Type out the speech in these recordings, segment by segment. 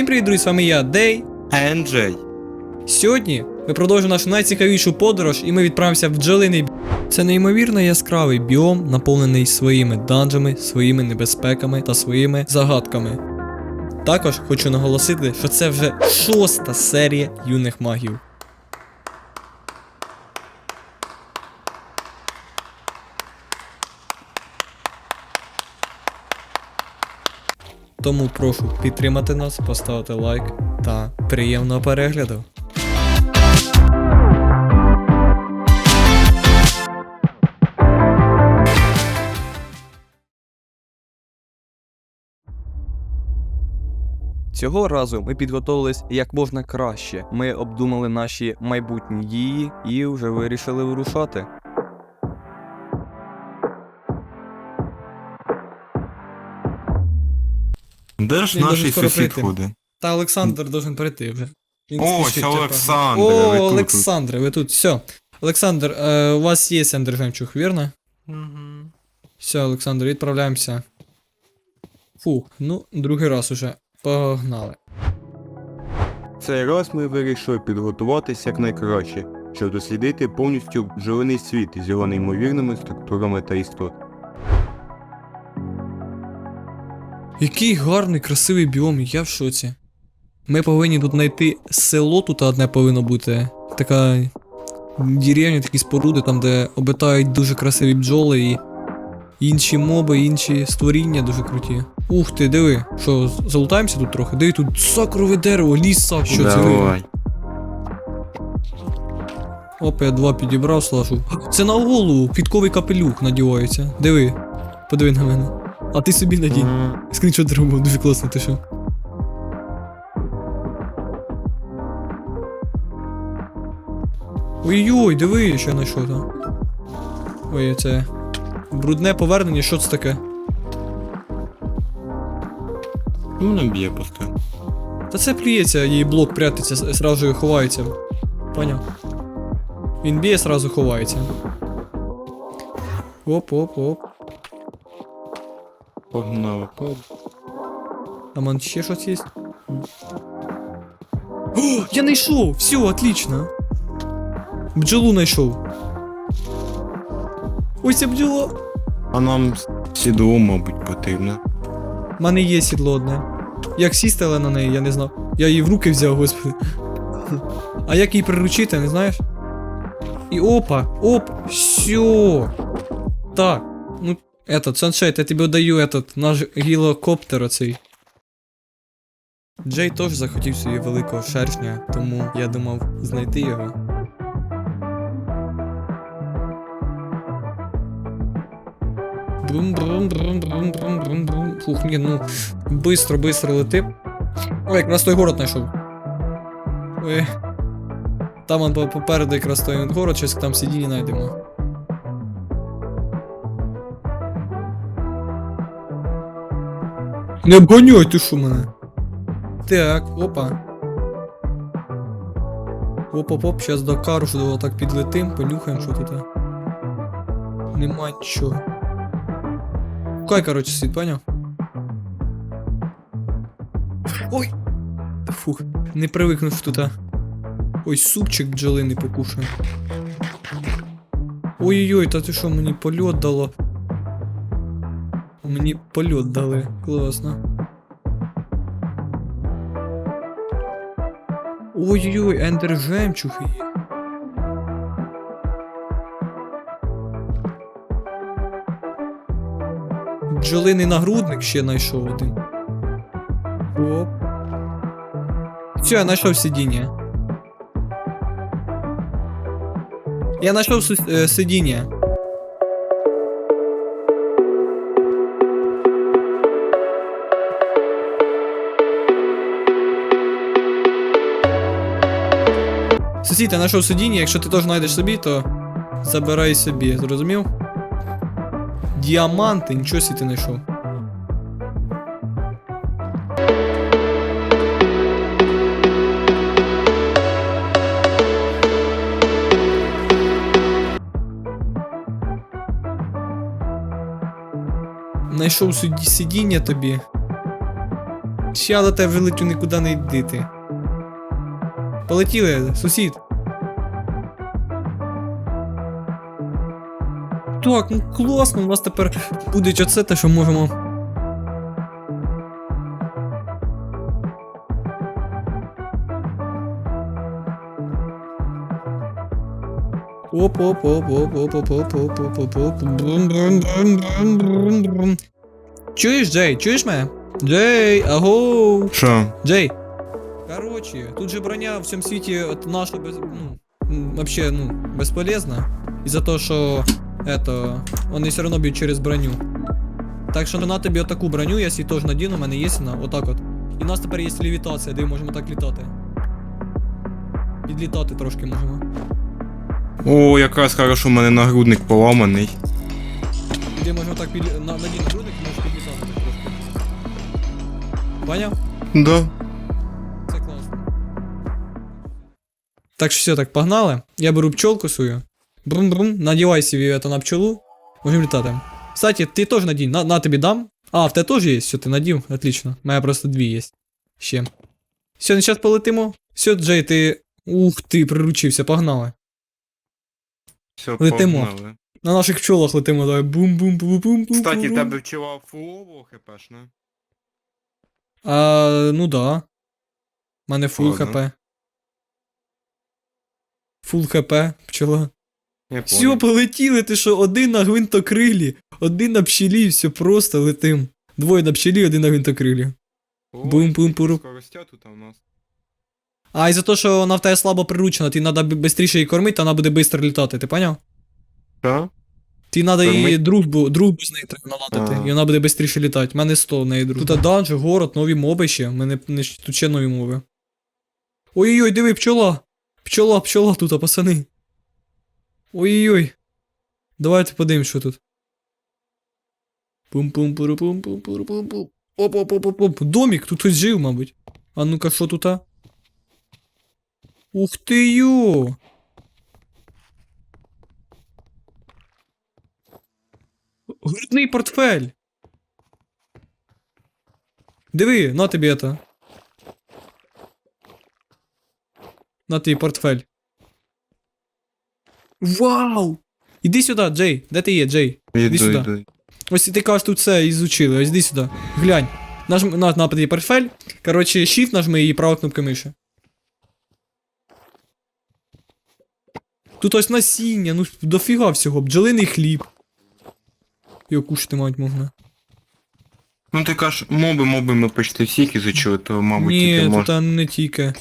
Всім привіт, друзі, з вами я, Дей. Енджей. Сьогодні ми продовжуємо нашу найцікавішу подорож, і ми відправимося в бджолиний. Це неймовірно яскравий біом, наповнений своїми данжами, своїми небезпеками та своїми загадками. Також хочу наголосити, що це вже шоста серія юних магів. Тому прошу підтримати нас, поставити лайк та приємного перегляду. Цього разу ми підготовились як можна краще. Ми обдумали наші майбутні дії і вже вирішили вирушати. Де ж Він наш дуже скоро сусід прийти. ходить? Та Олександр должен прийти вже. Він Ось, спішить, тепер. Олександре, О, ви тут. Олександре, ви тут. Все. Олександр, е, у вас є Ендер Жемчуг, вірно? Все, Олександр, відправляємося. Фух, ну, другий раз уже. Погнали. Цей раз ми вирішили підготуватися якнайкраще, щоб дослідити повністю бджолиний світ з його неймовірними структурами та істот. Який гарний, красивий біом, я в шоці. Ми повинні тут знайти село, тут одне повинно бути. Така деревня, такі споруди, там, де обитають дуже красиві бджоли і інші моби, інші створіння дуже круті. Ух ти, диви, що, залутаємося тут трохи? Диви, тут сакрове дерево, ліс сак, що це ви? Опа, я два підібрав, слажу. Це на голову квітковий капелюх надівається. Диви, подиви на мене. А ти собі надінь. Скріншот зробив, дуже класно, ти що. Ой-ой, диви, що я знайшов там. Ой, це. Брудне повернення, що це таке? Ну, мене б'є постійно. Та це плюється, її блок прятиться, с- сразу і ховається. Поняв? Він б'є, сразу ховається. Оп, оп. Погнали. Там он ще щось є? О, я знайшов! Все, отлично. Бджолу знайшов. Ось ця бджола. А нам сідло, мабуть, потрібно. У мене є сідло одне. Як сісти, але на неї, я не знав. Я її в руки взяв, господи. А як її приручити, не знаєш? І опа, оп, все. Так, этот, Саншейт, я тобі даю этот, наш гілокоптер оцей. Джей теж захотів собі великого шершня, тому я думав знайти його. Брум-брум-брум-брум-брум-брум-брум. Фух, ні, ну, быстро, быстро лети. Ой, якраз той город знайшов. Ой. Там он по- попереду якраз той город, щось там сидіння знайдемо. Не обгонюй, ти що мене? Так, опа. Оп-оп-оп, зараз до кару так підлетим, понюхаємо, що тут. Нема нічого. Кай, короче, сидит, понял? Ой! Фух, не привикнув тут. Ой, супчик бджолиний покушаю. Ой-ой-ой, та ти що, мені польот дало? Мені польот дали. Класно. Ой-ой-ой, ендер жемчуг є. Бджолиний нагрудник ще знайшов один. Оп. Все, я знайшов сидіння. Я знайшов е, сидіння. Сусід, я знайшов сидіння, якщо ти теж знайдеш собі, то забирай собі, зрозумів? Діаманти, нічого сі ти знайшов. Знайшов сидіння тобі. Ща до тебе вилетю, нікуди не йди ти. Полетіли, сусід. Так, ну класно, у нас тепер буде оце те, що можемо. Чуєш, Джей, чуєш мене? Джей, агоу! Що? Джей, Короче, тут же броня в всем свете от наша без, ну, вообще, ну, бесполезна. Из-за того, что это, вони все равно б'ють через броню. Так що на тобі отаку броню, я її теж надіну, у мене є вона, отак от. І в нас тепер є левітація, де можемо так літати. Підлітати трошки можемо. О, якраз хорошо, у мене нагрудник поламаний. Де можемо так під... на, надіти грудик і можеш підлітати так трошки. Поняв? Да. Так що все, так, погнали. Я беру пчелку свою. Брум-брум, надівай собі это на пчелу. Можем літати. Кстати, ти теж надій, на, на тобі дам. А, в тебе теж є, все, ти надів, отлично. У мене просто дві є. Ще. Все, зараз полетимо. Все, Джей, ти. Ух ти, приручився, погнали. Все, Летимо. погнали. На наших пчелах летимо, давай. Бум-бум-бум-бум-бум. Кстати, тебе вчила фулово хпшне? А, ну да. У мене фул Ладно. хп. Фул хп, пчела. Я Все, понял. полетіли, ти що, один на гвинтокрилі, один на пчелі, все просто летим. Двоє на пчелі, один на гвинтокрилі. О, Бум-бум-пуру. Скоростя тут у нас. А і за те, що вона в тебе слабо приручена, ти треба швидше її кормити, вона буде швидко літати, ти поняв? Що? Ти треба її Кормить? дружбу, дружбу з нею треба наладити, Ага. і вона буде швидше літати. У мене 100 в неї друг. Тут данж, город, нові моби ще. У мене не, тут ще нові моби. Ой-ой-ой, диви, пчола! Пчола, пчола тут, пацани. Ой-ой-ой. Давайте подивимось, що тут. пум пум пум пум пум пум оп оп оп оп оп Домік, тут хтось жив, мабуть. А ну-ка, що тут? а? Ух ти йо! Грудний портфель. Диви, на тобі это. На твій портфель. Вау! Іди сюди, Джей. Де ти є, Джей? Іду, сюди. іду. Ось ти кажеш, тут все ізучили. Ось іди сюди. Глянь. Нажми на, на твій портфель. Коротше, Shift нажми і права кнопка миші. Тут ось насіння, ну дофіга всього, бджолиний хліб. Його кушати мать можна. Ну ти кажеш, моби, моби ми почти всіх ізучили, то, мабуть, Ні, тільки тут можна. а, не тільки.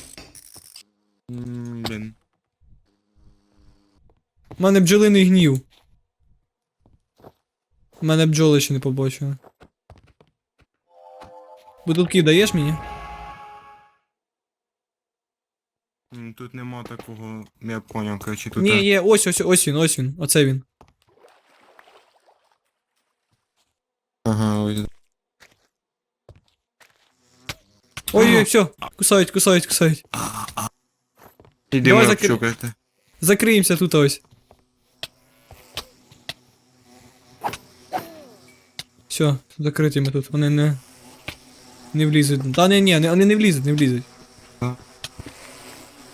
М, Блін. У мене бджолиний гнів. У мене бджоли ще не побачили. Бутилки даєш мені? М, Тут нема такого, я поняв, короче, тут. Ні, є, ось, ось, ось він, ось він. Оце він. Ага, ось. Ой-ой, все, кусають, кусають, кусають. Давай закри- обчукати. Закриємося тут ось. Все, закриті ми тут. Вони не. Не влізуть. Та не, ні, не- вони не влізуть, не влізуть.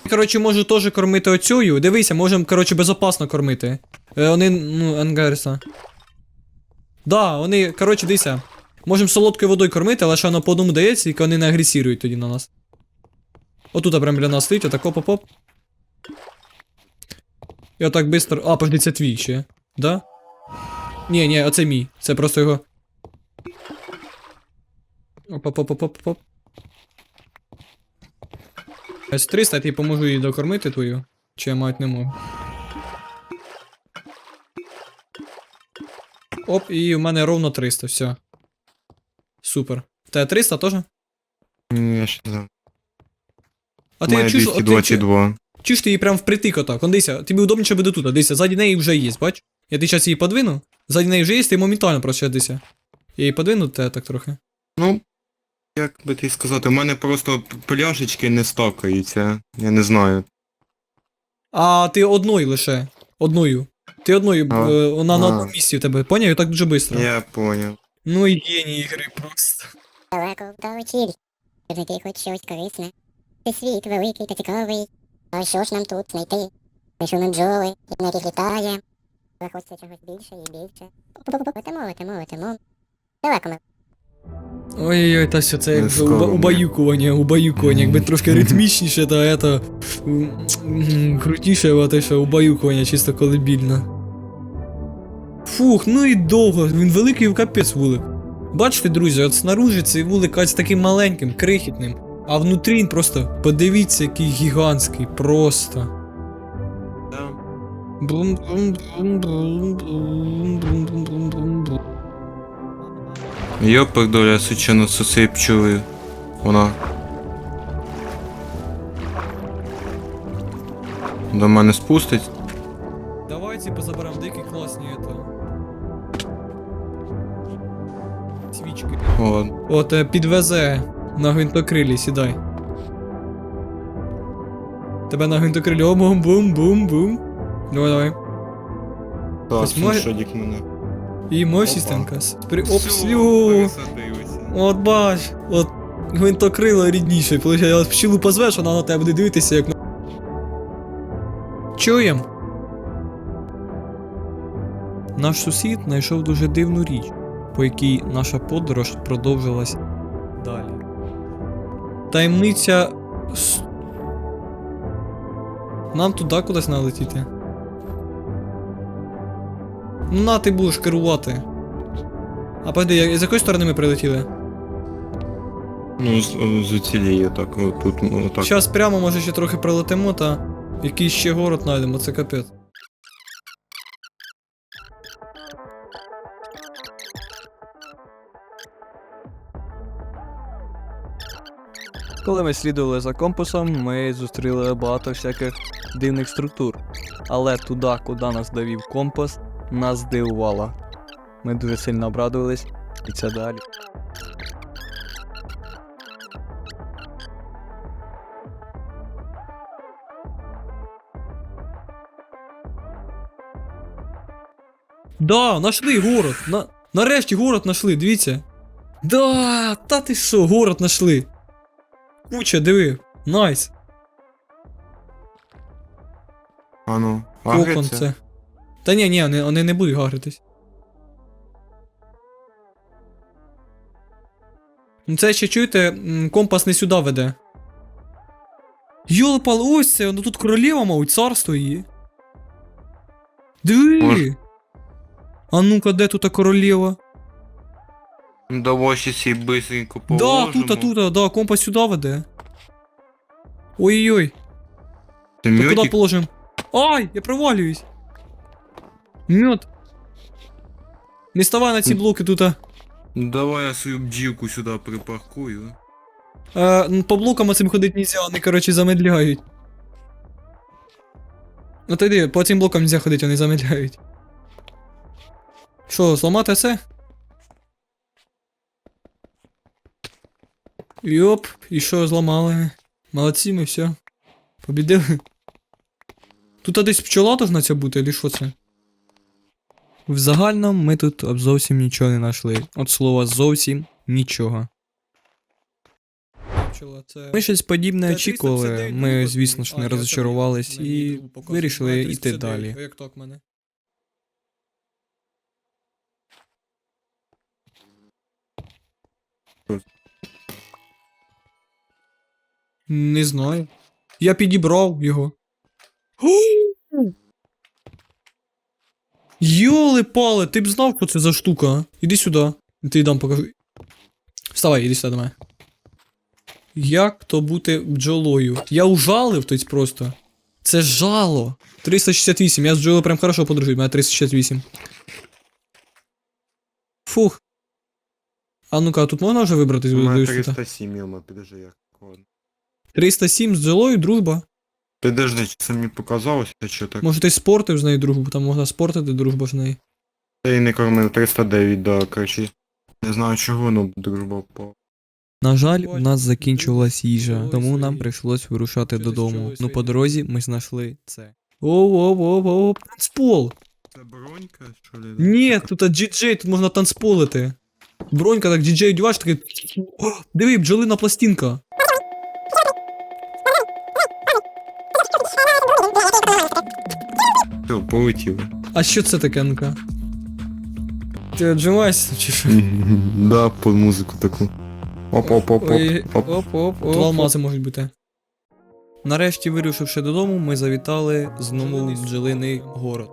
Коротше, можу теж кормити оцю. Дивися, можемо, коротше, безопасно кормити. Е, вони, ну, Ангерса. Да, вони, коротше, дивися. Можемо солодкою водою кормити, але ще воно по одному дається, і вони не агресірують тоді на нас. Отут прям біля нас стоїть, отак оп-оп-оп. Я так быстро. А, подожди, це твій ще. Да? Ні, ні, оце мій. Це просто його. оп оп оп оп оп оп Ось 300, я тобі поможу її докормити твою. Чи я мать не можу. Оп, і у мене ровно 300, все. Супер. Тебе 300 теж? Ні, я ще не знаю. А ти чу- 222. Чуєш ти її прям впритик отак. Он дивися, тобі удобніше буде тут. Дивися, ззаді неї вже є, бач? Я ти зараз її подвину, ззаді неї вже є, ти моментально просто щас дивися. Я її подвину те так трохи. Ну, як би ти сказати, у мене просто пляшечки не стакаються. Я не знаю. А ти одною лише. Одною. Ти одною, А. е, вона на А. одному місці в тебе, поняв? І так дуже швидко. Я поняв. Ну і геній ігри просто. Далеко щоб знайти хоч щось корисне. Це світ великий та цікавий. А що ж нам тут знайти? Пишу на бджоли, як на яких літає. Але хочеться чогось більше і більше. Летимо, летимо, летимо. Далеко ми. Ой-ой-ой, та все, це як уба- убаюкування, убаюкування. Якби трошки ритмічніше, та ето м, м, крутіше, а те, що убаюкування, чисто колебільно. Фух, ну і довго. Він великий в капець вулик. Бачите, друзі, от снаружи цей вулик ось таким маленьким, крихітним. А внутрі він просто подивіться, який гігантський, просто. Бум-бум-бум-бум-бум-бум-бум-бум-бум. Йопик доля сучану соси пчули. Вона. До мене спустить. Давайте позаберем дикі класні это. Свічки. От. От е, підвезе на гвинтокрилі, сідай. Тебе на гвинтокрилі о бум бум бум бум. Давай, давай. Так, шодік мене. І мой Опа. сістенкас. При опслю. От бач, от гвинтокрило рідніше. От пчілу позвеш, вона на тебе буде дивитися, як на. Чуєм? Наш сусід знайшов дуже дивну річ, по якій наша подорож продовжилась далі. Таємниця. Нам туди кудись треба летіти. Ну на ти будеш керувати. А пойди, з якої сторони ми прилетіли? Ну, з, з цієї так, тут, отак. Зараз прямо може ще трохи пролетимо та якийсь ще город знайдемо, це капець. Коли ми слідували за компасом, ми зустріли багато всяких дивних структур. Але туди, куди нас довів компас, нас здивувало. Ми дуже сильно обрадувались, і це далі. Да, нашли город. На... Нарешті город нашли, дивіться. Да, та ти що, город нашли. Куча, диви. Найс. А ну, Кокон це. Та ні, ні, вони, вони не будуть гагритись. Ну це ще чуєте, компас не сюди веде. Йолопал, ось це, ну тут королева, мабуть, царство її. Диви! А ну-ка, де тут королева? Давай ще сій бисенько Да, положимо. тут, тут, да, компас сюди веде. Ой-ой-ой, Ти то куди мьотик? положим? Ай, я провалююсь. Мед. Не ставай на ці блоки тут. Давай я свою бджілку сюди припаркую. Е, ну, по блокам цим ходить нельзя, вони, коротше, замедляють. Ну ти йди, по цим блокам нельзя ходити, вони замедляють. Що, зламати Йоп, і що зламали? Молодці ми, все. Побідили. Тут десь пчола должна ця бути, чи що це? В загальному ми тут зовсім нічого не знайшли. От слова зовсім нічого. Ми щось подібне очікували. Ми, звісно ж, не розчарувались і вирішили йти далі. Не знаю. Я підібрав його. Йоли пали, ти б знав, що це за штука, а? Іди сюди. Я тобі дам покажу. Вставай, іди сюди до мене. Як то бути бджолою? Я ужалив тут просто. Це жало. 368, я з бджолою прям хорошо подружив, у мене 368. Фух. А ну-ка, тут можна вже вибратись? У мене 307 Ілма, підожди як. Ладно. 307 з бджолою, дружба. Підожди, чи це мені показалося, що так? Може ти спортив з нею дружбу, там можна спортити дружбу з нею. Я її не кормив 309, да, короче. Не знаю чого, ну дружба впала. На жаль, у нас закінчилась їжа, тому нам прийшлось вирушати додому. Ну по дорозі ми знайшли це. Оу, оу, оу, оу, танцпол! Це бронька, що ли? Ні, тут GJ, тут можна танцполити. Бронька так діджей одіваєш, такий. О, диви, бджолина пластинка. Все, полетіли. А що це таке, ну-ка? Ти отжимаєшся чи що? Да, по музику таку. Оп-оп-оп-оп. Ой, оп. оп, оп, оп. алмази можуть бути. Нарешті, вирушивши додому, ми завітали знову в бджолиний город.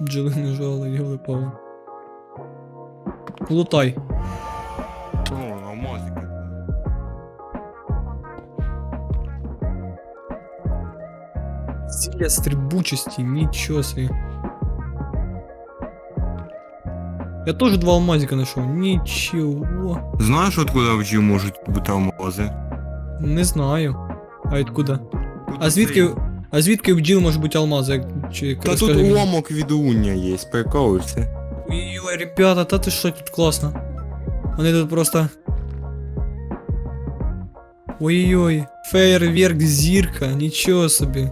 Бджолине жало, йоли пали. Лутай. Зілля стрибучості, нічого собі. Я теж два алмазика знайшов. Нічого. Знаєш, откуда в Джі можуть бути алмази? Не знаю. А откуда? А звідки. А звідки в бджіл може бути алмази? Як, чи, Та розкажи тут мені. уламок від уня є, приколишся. Ой, ребята, та ти що тут класно. Вони тут просто. Ой-ой, фейерверк зірка, нічого собі.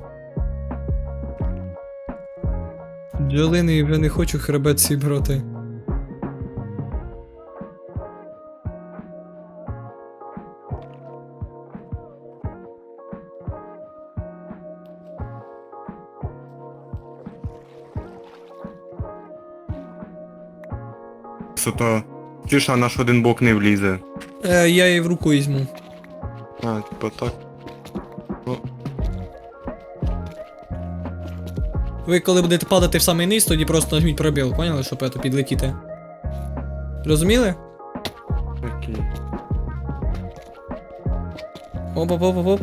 Джолини вже не хочу хребет свій брати. Сота. Чи ж а наш один бок не влізе? Е, я її в руку візьму. А, типа так. Ви коли будете падати в самий низ, тоді просто нажміть пробіл, поняли, щоб это підлетіти. Розуміли? Окей. оп оп оп оп оп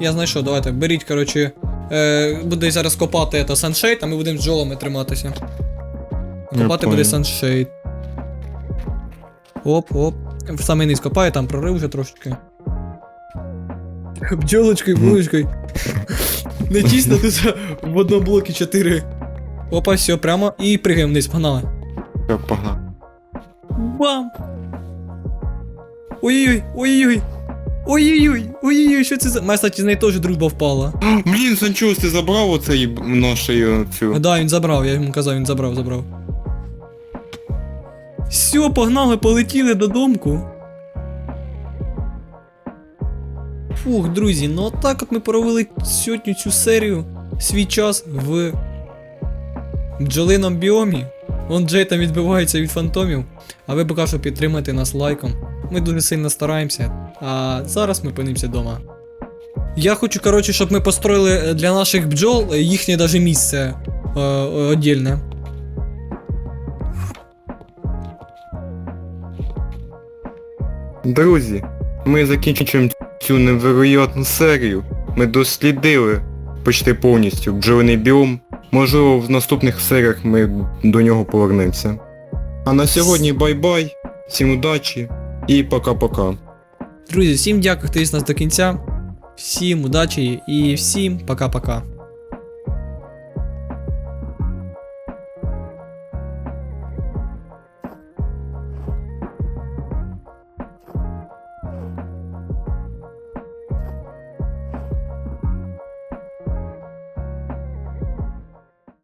Я знайшов, давайте, беріть, коротше. Е, буде зараз копати это саншейд, а ми будемо з джолами триматися. Копати буде понял. саншейд. Оп, оп. В самий низ копає, там прорив вже трошечки. Бджолочкою, булочкою. Не тісно тут в одному блокі 4. Опа, все, прямо. І пригаємо вниз, погнали. Я погнав. Бам! Ой-ой-ой, ой-ой-ой. Ой-ой-ой, ой-ой-ой, що це за. Моя, кстати, з неї теж дружба впала. Блін, Санчос, ти забрав оцей нашою цю. Да, він забрав, я йому казав, він забрав, забрав. Все, погнали, полетіли додомку. Фух, друзі, ну отак от ми провели сьогодні цю серію, свій час в бджолином біомі. Вон Джей там відбивається від фантомів, а ви поки що підтримайте нас лайком. Ми дуже сильно стараємося, а зараз ми опинимося вдома. Я хочу, коротше, щоб ми построїли для наших бджол е, їхнє даже місце е, отдільне. Друзі, ми закінчуємо цю невероятну серію. Ми дослідили почти повністю бджолиний біом. Можливо, в наступних серіях ми до нього повернемося. А на сьогодні бай-бай, всім удачі і пока-пока. Друзі, всім дякую, хто дивився нас до кінця. Всім удачі і всім пока-пока.